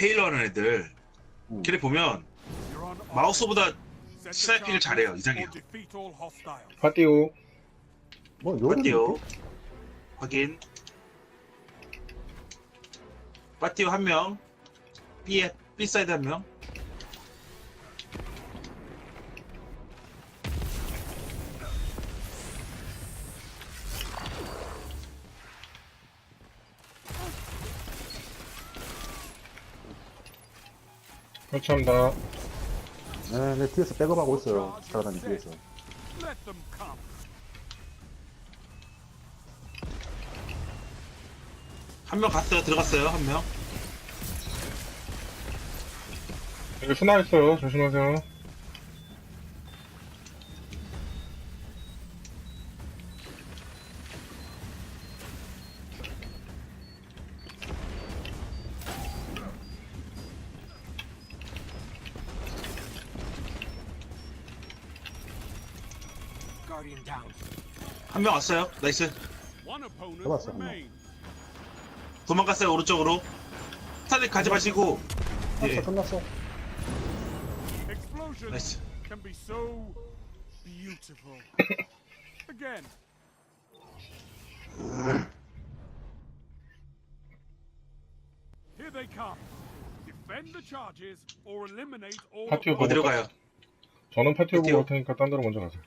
헤일러 하는 애들 음. 걔네 보면 마우스보다 스나이핑을 잘해요. 이상해요. 파티오 뭐 빠띠오 확인 빠띠오 한명 B에 B 사이드 한명 설치합니다. 네, 네 뒤에서 백업하고 있어요. 따라다니 뒤에서. 한명 갔어요 들어갔어요 한 명 여기 스나 있어요. 조심하세요. 한 명 왔어요 나이스 잡았어, 한 명. 도망갔어요 오른쪽으로 스타일 가지 마시고 예 끝났어, 끝났어. 나이스 can be so beautiful. Again, here they come. Defend the charges or eliminate all. 파티오 보고 어디로 가요 저는 파티오 보고. 갈 테니까 딴 데로 먼저 가세요.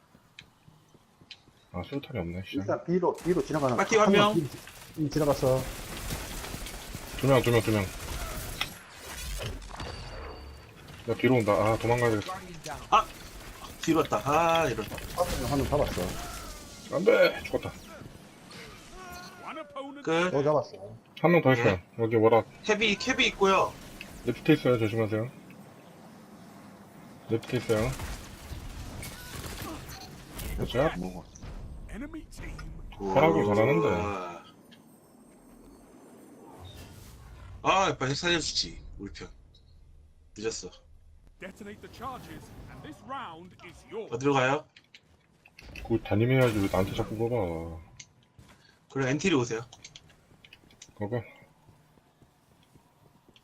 아 수류탄이 없네. 씨. 일단 B로, B로 지나가는. 빠띠 한 명. B, B 지나갔어. 두 명, 두 명, 두 명. 나 뒤로 온다. 아 도망가야 되겠어. 뒤로 왔다 아 이런 한명 잡았어. 안돼 죽었다. 끝또 잡았어. 한 명 더 있어요. 여기 워라 캐비 캐비 있고요 레프트 있어요. 조심하세요. 레프트 있어요. 그렇죠? Team. 혈압을 잘하는데. 우와. 아 빨리 살려주지 우리 편 늦었어 Detonate the charges, and this round is yours. 어디로 가요? 그거 담임해야지 왜 나한테 자꾸 물어봐. 그럼 엔티리 오세요 그거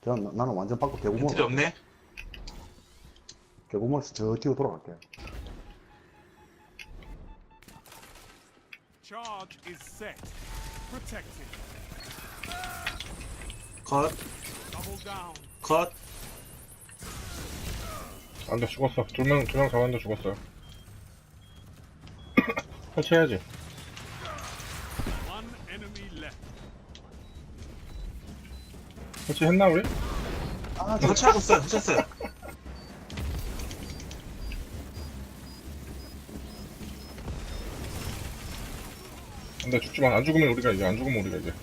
저, 나는 완전 바꿔 개구멍. 엔티리 없네 개구멍에서 저 뒤로 돌아갈게. Charge is set. Protected. 컷 Double down. 컷. 안 돼 죽었어. 두 명, 두명 잡았는데 죽었어요. 설치해야지. One enemy left. 설치했나 우리? 아, 저, 터치하고 있어요 터쳤어요 안돼 죽지 마. 안 죽으면 우리가 이제 안 죽으면 우리가 이제.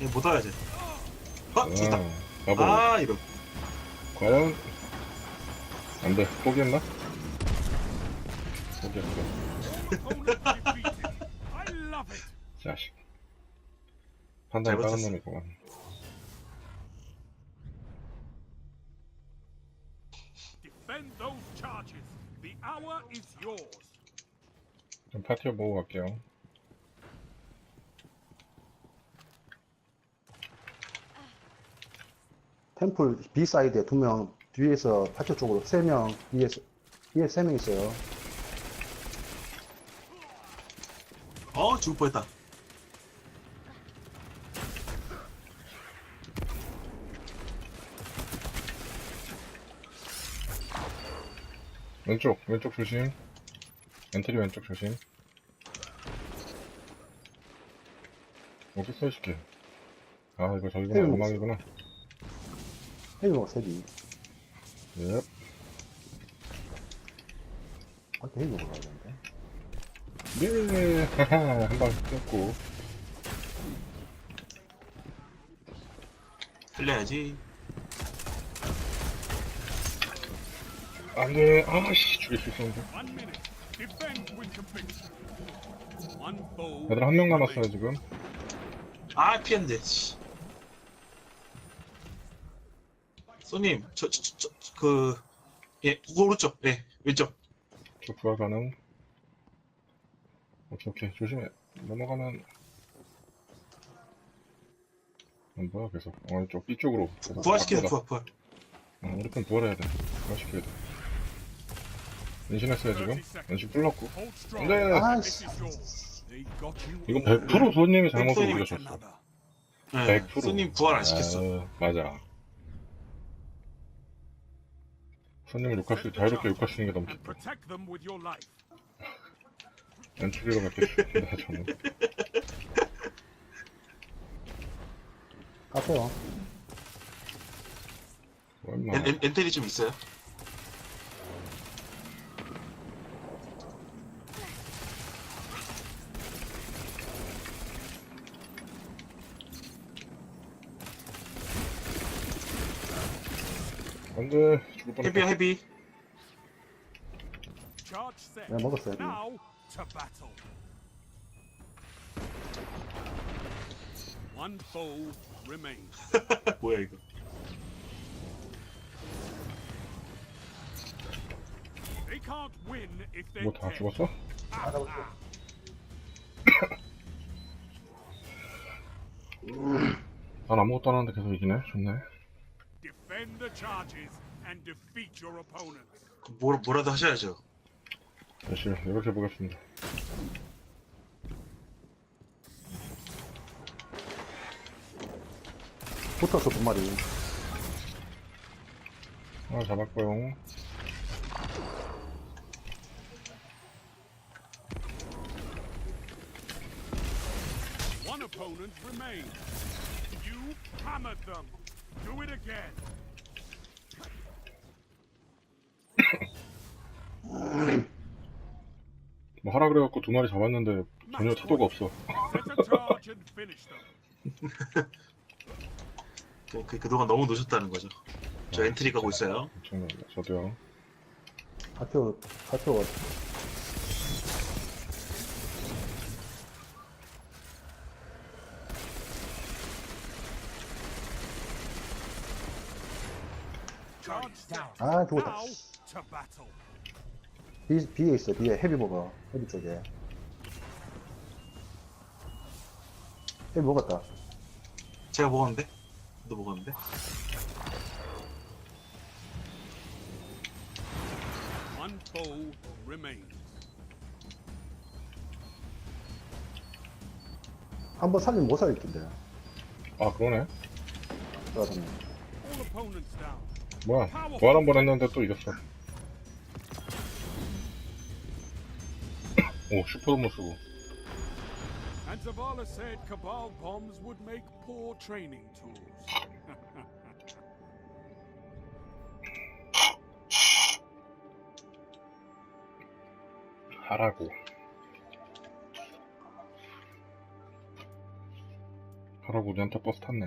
이거 못 와야지 아 죽다 아, 나보 아 이런 과연 안 돼 포기했나? 포기했어. 자식. 판단이 잘 빠른. 놈이구만. Defend those charges. The hour is yours. 좀 파티어 보고 갈게요. 템플 B 사이드에 두 명, 뒤에서 파초 쪽으로 세 명, 위에서, 위에 세 명 있어요. 어 죽을 뻔했다 왼쪽, 왼쪽 조심. 엔트리 왼쪽 조심. 여기 있어, 이 새끼. 아, 이거 저기구나. 헤이, 도망이구나. 헤이머 세비. 예. 밖에 헤이머 가야 되는데. 예, 하하, 한방 뜯고. 살려야지 안 돼. 아씨, 죽일 수 있었는데. One minute. Defend with conviction. One bow. 얘들 한 명 남았어요, 지금. 아 피했는데 씨. 손님 저 저저그예 오른쪽 예 왼쪽 저 부하 가능. 오케이, 오케이. 조심해. 넘어가면. 안 보여 계속 어 이쪽 이쪽으로 계속 부활시키는 앞보다. 부활, 부활. 어, 우리 편 부활해야 돼 부활시켜야 돼 은신했어요 지금 뚫렸고. 네. They got you 이건 all. 100% 손님이 잘못을 손님이 우리가 줬어 Another. 네, 100%. 손님 부활 안 시켰어. 아, 맞아 손님을 욕할 수 자유롭게 욕할 수 있는 게 너무. 엔트리로 갈게 나 저는 까세요. 뭐 임마 엔, 엔, 엔텔이 좀 있어요? 안돼 죽을 뻔했다 헤비야 헤비. Charge set. 네, 먹었어요. Now to battle. One foe remains. 뭐야 이거? They can't win if they 뭐다 can. 죽었어? 난 아무것도 안 하는데 계속 이기네 좋네 Defend the charges and defeat your opponents. 그 뭐, 뭐라도 하셔야죠. 열심히 이렇게 해보겠습니다 붙어서 두 마리. 하나 아, 잡았고요 One opponent remains. You hammered them. Do it again. 뭐 하라 그래갖고 두 마리 잡았는데 전혀 태도가 없어. 그, 그, 그동안 너무 노셨다는 거죠. 저 엔트리 가고 있어요. 엄청납니다 저도요 카티오, 카티오, Charge set. 아, 죽었다. B, B에 있어, B에. 헤비 먹어. 헤비 쪽에. 헤비 먹었다. 제가 먹었는데? 너 먹었는데? One foe remains. 한 번 살리면 못 살릴 텐데. 아 그러네 그러더니. All opponents down. 뭐야 부활 한 번 했는데 또 이겼어 오 슈퍼도 못 쓰고 And Zavala said Cabal bombs would make poor training tools. 하라고 하라고 우리한테 버스 탔네